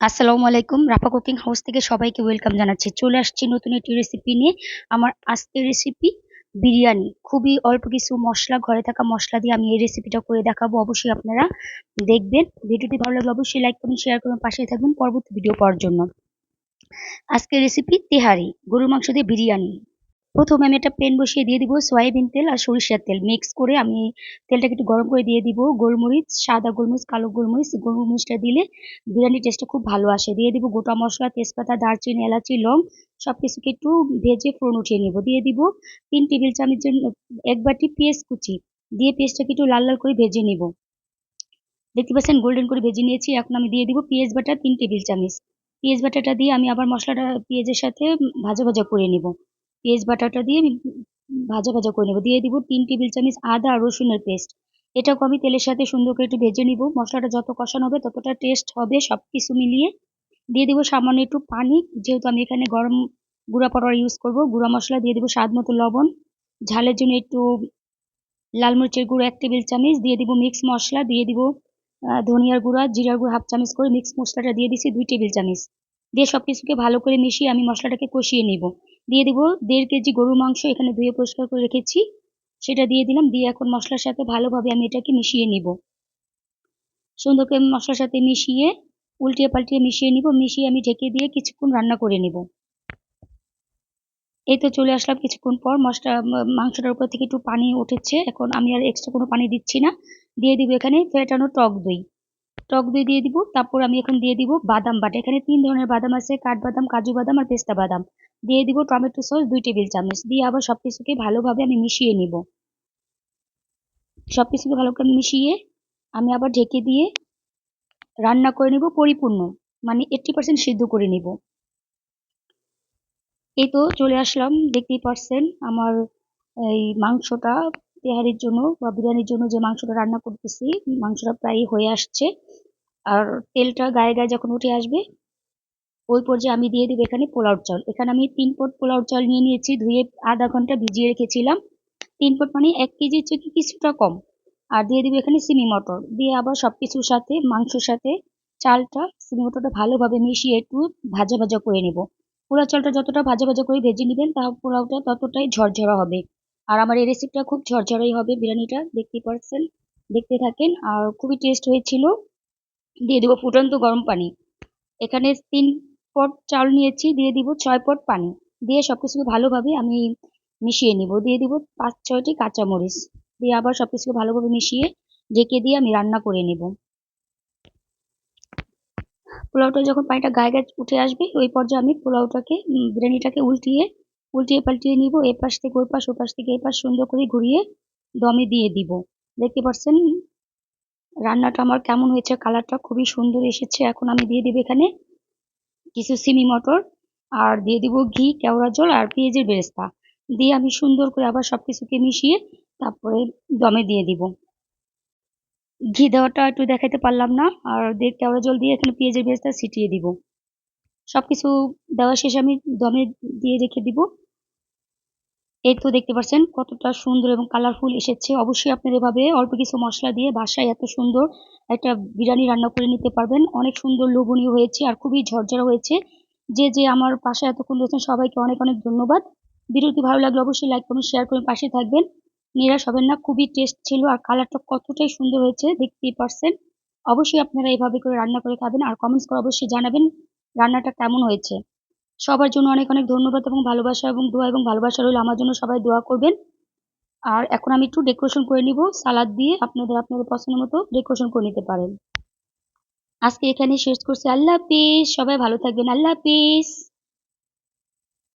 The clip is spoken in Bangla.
আসসালামু আলাইকুম। রাফা কুকিং হাউস থেকে সবাইকে ওয়েলকাম জানাচ্ছি। চলে আসছি নতুন একটি রেসিপি নিয়ে। আমার আজকের রেসিপি বিরিয়ানি। খুবই অল্প কিছু মশলা, ঘরে থাকা মশলা দিয়ে আমি এই রেসিপিটা করে দেখাবো। অবশ্যই আপনারা দেখবেন। ভিডিওটি ভালো লাগলে অবশ্যই লাইক করুন শেয়ার করুন, পাশে থাকবেন পরবর্তী ভিডিও পাওয়ার জন্য। আজকের রেসিপি তেহারি। গরুর মাংস দিয়ে বিরিয়ানি। প্রথমে আমি একটা প্যান বসিয়ে দিয়ে দিব সয়াবিন তেল আর সরিষার তেল। মিক্স করে আমি তেলটাকে একটু গরম করে দিয়ে দিব। গোলমরিচ, সাদা গোলমরিচ, কালো গোলমরিচ, গোলমরিচটা দিলে বিরিয়ানির টেস্টটা খুব ভালো আসে। দিয়ে দিব গোটা মশলা, তেজপাতা, দারচিনি, এলাচি, লং সব কিছুকে একটু ভেজে ফোড়ন উঠিয়ে নেব। দিয়ে দিব তিন টেবিল চামচের এক বাটি পেঁয়াজ কুচি। দিয়ে পেঁয়াজটাকে একটু লাল লাল করে ভেজে নেব। দেখতে পাচ্ছেন গোল্ডেন করে ভেজে নিয়েছি। এখন আমি দিয়ে দিব পেঁয়াজ বাটা তিন টেবিল চামচ। পেঁয়াজ বাটাটা দিয়ে আমি আবার মশলাটা পেঁয়াজের সাথে ভাজা ভাজা করে নেব। পেঁয়াজ বাটাটা দিয়ে ভাজা ভাজা করে নেব। দিয়ে দিব তিন টেবিল চামচ আদা রসুনের পেস্ট। এটাকে আমি তেলের সাথে সুন্দর করে একটু ভেজে নিব। মশলাটা যত কষানো হবে ততটা টেস্ট হবে সব কিছু মিলিয়ে। দিয়ে দিব সামান্য একটু পানি। যেহেতু আমি এখানে গরম গুঁড়া পাউডার ইউজ করব, গুঁড়া মশলা দিয়ে দিব স্বাদ মতো লবণ। ঝালের জন্য একটু লাল মরিচের গুঁড়ো এক টেবিল চামচ। দিয়ে দিব মিক্স মশলা। দিয়ে দিব ধনিয়ার গুঁড়া, জিরার গুঁড়ো হাফ চামচ করে মিক্স মশলাটা দিয়ে দিচ্ছি দুই টেবিল চামচ। দিয়ে সব কিছুকে ভালো করে মিশিয়ে আমি মশলাটাকে কষিয়ে নিব। দিয়ে দিব দেড় কেজি গরুর মাংস, এখানে ধুয়ে পরিষ্কার করে রেখেছি। সেটা দিয়ে দিলাম, দিয়ে এখন মশলার সাথে ভালোভাবে আমি এটাকে মিশিয়ে নিব। সুন্দর করে মশলার সাথে মিশিয়ে উল্টিয়ে পাল্টিয়ে মিশিয়ে নিব, মিশিয়ে আমি ঢেকে দিয়ে কিছুক্ষণ রান্না করে নিব। এই তো চলে আসলাম কিছুক্ষণ পর, মশলা মাংসটার উপর থেকে একটু পানি উঠেছে। এখন আমি আর এক্সট্রা কোনো পানি দিচ্ছি না। দিয়ে দিব এখানে ফেটানো টক দই। টক দই দিয়ে দিব, তারপর আমি এখন দিয়ে দিব বাদাম বাটা। এখানে তিন ধরনের বাদাম আছে, কাঠবাদাম, কাজু বাদাম আর পেস্তা বাদাম। দিয়ে দিব টমেটো সস, দুই টেবিল চামচ। দিয়ে আবার সব কিছুকে ভালোভাবে আমি মিশিয়ে নিব। সব কিছুকে ভালো করে মিশিয়ে আমি আবার ঢেকে দিয়ে রান্না করে নিব পরিপূর্ণ। মানে এইট্টি পার্সেন্ট সিদ্ধ করে নিব। এই তো চলে আসলাম। দেখতেই পারছেন আমার এই মাংসটা তেহারির জন্য বা বিরিয়ানির জন্য যে মাংসটা রান্না করতেছি, মাংসটা প্রায় হয়ে আসছে। আর তেলটা গায়ে গায়ে যখন উঠে আসবে ওই পর্যায়ে আমি দিয়ে দেবো এখানে পোলাও চাল। এখানে আমি তিন পট পোলাও চাল নিয়ে নিয়েছি, ধুয়ে আধা ঘণ্টা ভিজিয়ে রেখেছিলাম। তিন পট মানে এক কেজির থেকে কিছুটা কম। আর দিয়ে দেবো এখানে সিমি মটর। দিয়ে আবার সব কিছুর সাথে, মাংসর সাথে চালটা, সিমি মটরটা ভালোভাবে মিশিয়ে একটু ভাজা ভাজা করে নেব। পোলাও চালটা যতটা ভাজা ভাজা করে ভেজে নেবেন তা পোলাওটা ততটাই ঝরঝরা হবে। আর আমার এই রেসিপিটা খুব ঝরঝরাই হবে, বিরিয়ানিটা দেখতে পাচ্ছেন, দেখতে থাকেন। আর খুবই টেস্ট হয়েছিল। দিয়ে দেবো ফুটন্ত গরম পানি। এখানে তিন পট চাল নিয়েছি, দিয়ে দিব ছয় পট পানি। দিয়ে সব কিছুকে ভালোভাবে আমি মিশিয়ে নিব। দিয়ে দিব পাঁচ, ছয়টি কাঁচামরিচ। দিয়ে আবার সব কিছুকে ভালোভাবে মিশিয়ে ঢেকে দিয়ে আমি রান্না করে নেব। পোলাওটা যখন পানিটা গায়ে গায়ে উঠে আসবে, ওই পর্যায়ে আমি পোলাওটাকে বিরিয়ানিটাকে উল্টিয়ে উল্টিয়ে পাল্টিয়ে নিব। এ পাশ থেকে ওই পাশ, ও পাশ থেকে এই পাশ সুন্দর করে ঘুরিয়ে দমে দিয়ে দিব। দেখতে পাচ্ছেন রান্নাটা আমার কেমন হয়েছে, কালারটা খুবই সুন্দর এসেছে। এখন আমি দিয়ে দিব এখানে কিছু সিমি মটর, আর দিয়ে দিব ঘি, কেওড়া জল, আর পেঁয়াজের বেরেস্তা। দিয়ে আমি সুন্দর করে আবার সব কিছুকে মিশিয়ে তারপরে দমে দিয়ে দিব। ঘি দেওয়াটা একটু দেখাতে পারলাম না, আর দিয়ে কেওড়া জল দিয়ে এখানে পেঁয়াজের বেরেস্তা ছিটিয়ে দিব। সব কিছু দেওয়া শেষে আমি দমে দিয়ে রেখে দিব। এই তো দেখতে পাচ্ছেন কতটা সুন্দর এবং কালারফুল এসেছে। অবশ্যই আপনার এভাবে অল্প কিছু মশলা দিয়ে বাসায় এত সুন্দর একটা বিরিয়ানি রান্না করে নিতে পারবেন। অনেক সুন্দর লোভনীয় হয়েছে আর খুবই ঝরঝরা হয়েছে। যে যে আমার পাশে এতক্ষণ রয়েছেন সবাইকে অনেক অনেক ধন্যবাদ। ভিডিওটি ভালো লাগলে অবশ্যই লাইক করুন শেয়ার করুন পাশে থাকবেন। নিরাশ হবেন না, খুবই টেস্ট ছিল আর কালারটা কতটাই সুন্দর হয়েছে দেখতেই পারছেন। অবশ্যই আপনারা এইভাবে করে রান্না করে খাবেন আর কমেন্টস করে অবশ্যই জানাবেন রান্নাটা কেমন হয়েছে। সবার জন্য অনেক অনেক ধন্যবাদ এবং ভালোবাসা এবং দোয়া এবং ভালোবাসা রইল। আমার জন্য সবাই দোয়া করবেন। আর এখন আমি একটু ডেকোরেশন করে নিব। সালাদ দিয়ে আপনাদের আপনাদের পছন্দ মতো ডেকোরেশন করে নিতে পারেন। আজকে এখানে শেষ করছি। আল্লাহ হাফিজ। সবাই ভালো থাকবেন। আল্লাহ হাফিজ।